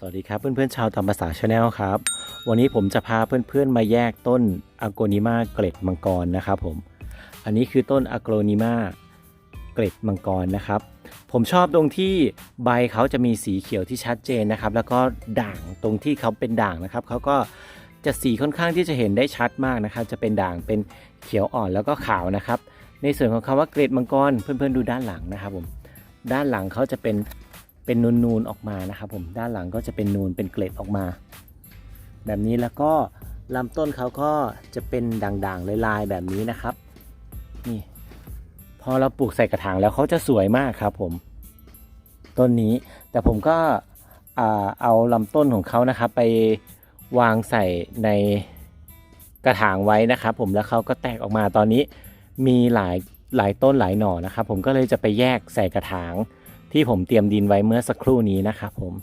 สวัสดีครับเพื่อนๆชาวตามภาษาชาแนลครับ วันนี้ผมจะพาเพื่อนๆมาแยกต้นอโกนิมาเกล็ดมังกรนะครับผม อันนี้คือต้นอโกนิมาเกล็ดมังกรนะครับ ผมชอบตรงที่ใบเขาจะมีสีเขียวที่ชัดเจนนะครับ แล้วก็ด่างตรงที่เขาเป็นด่างนะครับเขาก็จะสีค่อนข้างที่จะเห็นได้ชัดมากนะครับ จะเป็นด่างเป็นเขียวอ่อนแล้วก็ขาวนะครับ ในส่วนของคำว่าเกล็ดมังกรเพื่อนๆดูด้านหลังนะครับผมด้านหลังเขาจะเป็น เป็นนูนๆออกมานะครับผมด้านหลังก็จะเป็นนูนเป็นเกล็ดออกมา แบบนี้แล้วก็ลำต้นเขาก็จะเป็นด่างๆลายๆแบบนี้นะครับนี่พอเราปลูกใส่กระถางแล้วเขาจะสวยมากครับผมต้นนี้แต่ผมก็เอาลำต้นของเขานะครับ ไปวางใส่ในกระถางไว้นะครับ ผมแล้วเขาก็แตกออกมาตอนนี้มีหลายหลายต้นหลายหน่อนะครับ ผมก็เลยจะไปแยกใส่กระถาง ที่ผมเตรียมดินไว้เมื่อสักครู่นี้นะครับผม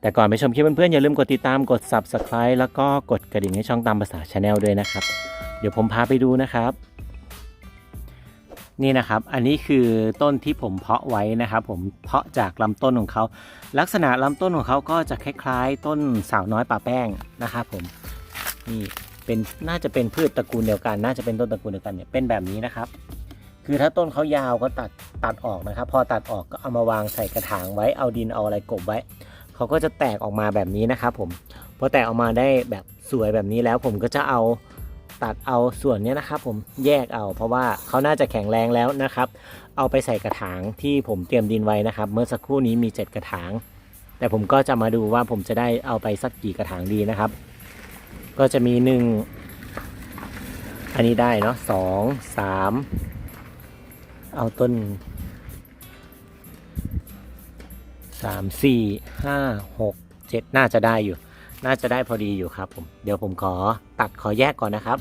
แต่ก่อนไปชมคลิปเพื่อนๆอย่าลืมกดติดตามกด subscribe แล้วก็กดกระดิ่งให้ช่องตามภาษาชาแนลด้วยนะครับ เดี๋ยวผมพาไปดูนะครับ นี่นะครับ อันนี้คือต้นที่ผมเพาะไว้นะครับ ผมเพาะจากลำต้นของเขา ลักษณะลำต้นของเขาก็จะคล้ายๆ ต้นสาวน้อยป่าแป้งนะครับผมนี่เป็นน่าจะเป็นพืชตระกูลเดียวกัน น่าจะเป็นต้นตระกูลเดียวกันเนี่ยเป็นแบบนี้นะครับ คือถ้าต้นเขายาวก็ตัดตัดออกนะครับ พอตัดออกก็เอามาวางใส่กระถางไว้เอาดินเอาอะไรกบไว้เขาก็จะแตกออกมาแบบนี้นะครับผมพอแตกออกมาได้แบบสวยแบบนี้แล้วผมก็จะเอาตัดเอาส่วนนี้นะครับผมแยกเอา เพราะว่าเขาน่าจะแข็งแรงแล้วนะครับ เอาไปใส่กระถางที่ผมเตรียมดินไว้นะครับ เมื่อสักครู่นี้มี 7 กระถาง แต่ผมก็จะมาดูว่าผมจะได้เอาไปสักกี่กระถางดีนะครับ ก็จะมีหนึ่งอันนี้ได้เนาะสองสาม เอาต้นสามสี่ห้าหกเจ็ดน่าจะได้อยู่ น่าจะได้พอดีอยู่ครับผมเดี๋ยวผมขอตัดขอแยกก่อนนะครับ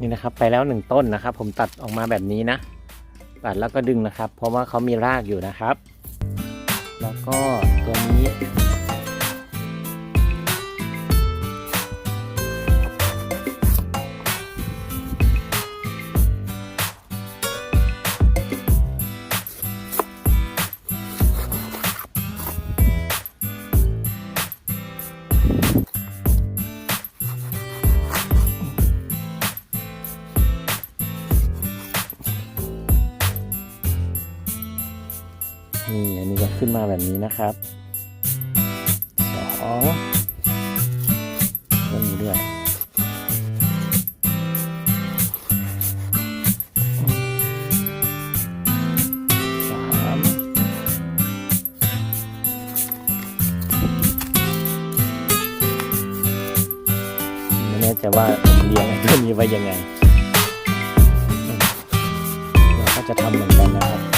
นี่นะครับไปแล้วหนึ่งต้นนะครับ ผมตัดออกมาแบบนี้นะ ตัดแล้วก็ดึงนะครับ เพราะว่าเขามีรากอยู่นะครับ แล้วก็ตัวนี้ นี่อันนี้ก็ขึ้นมาแบบนี้นะครับสองต้นนี้ด้วยสามไม่แน่ใจว่าผมเลี้ยงไอ้ตัวนี้ไว้ยังไง เราก็จะทำเหมือนกันนะครับ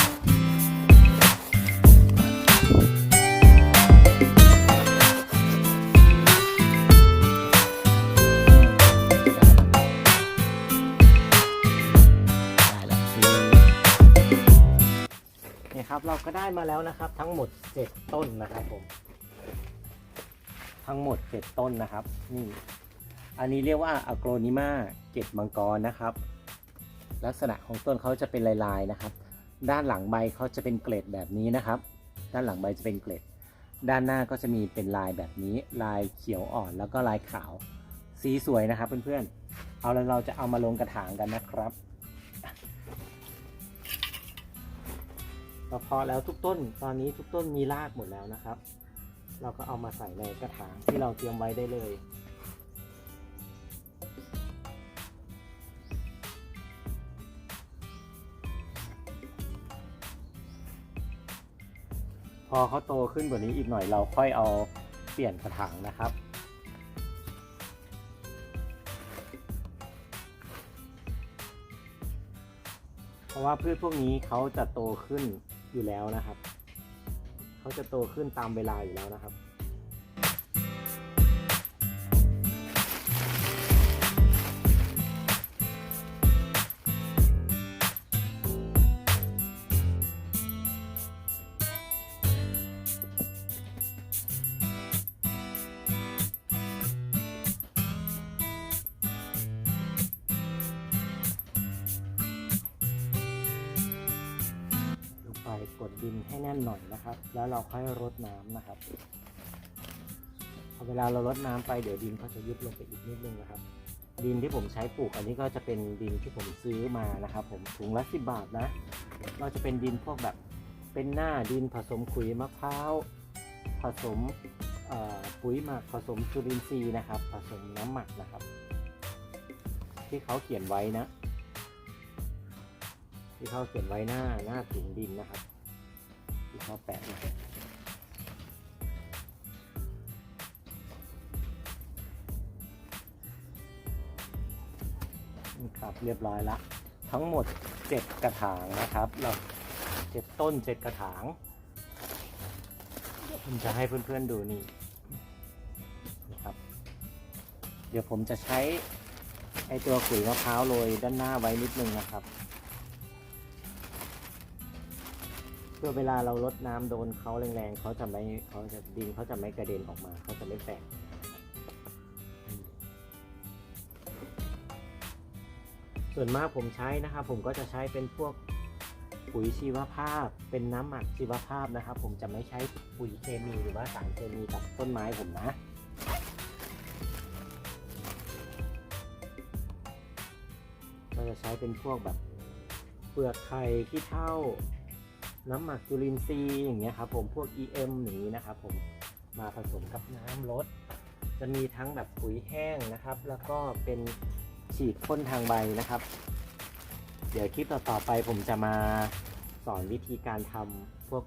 นี่ครับเราก็ได้มาแล้วนะครับ ทั้งหมด 7 ต้นนะครับผม ทั้งหมด 7 ต้นนะครับ นี่ อันนี้เรียกว่าอะโกรนิมาเกตมังกรนะครับ ลักษณะของต้นเขาจะเป็นลายๆนะครับ ด้านหลังใบเขาจะเป็นเกล็ดแบบนี้นะครับ ด้านหลังใบจะเป็นเกล็ด ด้านหน้าก็จะมีเป็นลายแบบนี้ ลายเขียวอ่อนแล้วก็ลายขาว สีสวยนะครับเพื่อนๆ เอาแล้วเราจะเอามาลงกระถางกันนะครับ เราพอแล้วทุกต้น ตอนนี้ทุกต้นมีรากหมดแล้วนะครับ เราก็เอามาใส่ในกระถางที่เราเตรียมไว้ได้เลยพอเขาโตขึ้นกว่านี้อีกหน่อยเราค่อยเอาเปลี่ยนกระถางนะครับ เพราะว่าพืชพวกนี้เขาจะโตขึ้น อยู่แล้วนะครับ เขาจะโตขึ้นตามเวลาอยู่แล้วนะครับ กดดินให้แน่นหน่อยนะครับ แล้วเราค่อยรดน้ำนะครับพอเวลาเราลดน้ำไปเดี๋ยวดินเขาจะยุบลงไปอีกนิดนึงนะครับ ดินที่ผมใช้ปลูกอันนี้ก็จะเป็นดินที่ผมซื้อมานะครับ ผมถุงละสิบบาทนะ ก็จะเป็นดินพวกแบบเป็นหน้าดินผสมขุยมะพร้าวผสมปุ๋ยหมักผสมจุลินทรีย์นะครับ ผสมน้ำหมักนะครับ ที่เขาเขียนไว้นะ ที่เขาเขียนไว้หน้าหน้าถุงดินนะครับ ที่เขาแปะนะครับนี่ครับเรียบร้อยละทั้งหมด 7 กระถางนะครับ เราเจ็ดต้น 7 กระถางเดี๋ยวผมจะให้เพื่อนๆดูนี่นะครับ เดี๋ยวผมจะใช้ไอตัวขุยมะพร้าวโรยด้านหน้าไว้นิดนึงนะครับ พื่อเวลาเราลดน้ำโดนเขาแรงๆเขาจะไม่เขาจะดินเขาจะไม่กระเด็นออกมาเขาจะไม่แตกส่วนมากผมใช้นะครับผมก็จะใช้เป็นพวกปุ๋ยชีวภาพ เป็นน้ำหมักชีวภาพนะครับ ผมจะไม่ใช้ปุ๋ยเคมีหรือว่าสารเคมีกับต้นไม้ผมนะก็จะใช้เป็นพวกแบบเปลือกไข่ขี้เถ้า น้ำหมักจุลินทรีย์อย่างเงี้ยครับผมพวก EM อย่างนี้นะครับผมมาผสมกับน้ำลดจะมีทั้งแบบปุ๋ยแห้งนะครับ แล้วก็เป็นฉีดพ่นทางใบนะครับ เดี๋ยวคลิปต่อๆไปผมจะมาสอนวิธีการทำพวก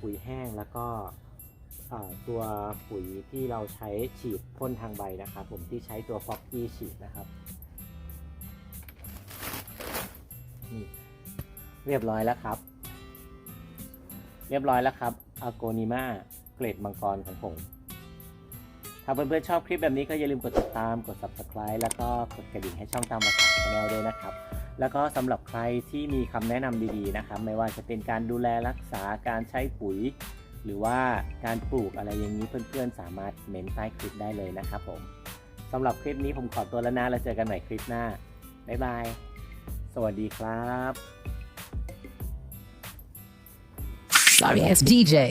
ปุ๋ยแห้งแล้วก็ตัวปุ๋ยที่เราใช้ฉีดพ่นทางใบนะครับผมที่ใช้ตัวฟอกกี้ฉีดนะครับนี่เรียบร้อยแล้วครับ เรียบร้อยแล้วครับอ g โกนิมาเกรดมังกรของผม ถ้าเพื่อนๆชอบคลิปแบบนี้ก็อย่าลืมกดติดตาม กด subscribe แล้วก็กดกระดิ่งให้ช่องตามมาสาชาแนลด้วยนะครับ แล้วก็สำหรับใครที่มีคำแนะนำดีๆนะครับ ไม่ว่าจะเป็นการดูแลรักษาการใช้ปุ๋ย หรือว่าการปลูกอะไรอย่างนี้เพื่อนๆ สามารถเม้นใต้คลิปได้เลยนะครับผมสำหรับคลิปนี้ผมขอตัวแล้วนะแล้วเจอกันใหม่คลิปหน้าบ๊ายบาย สวัสดีครับ Sorry ass DJ.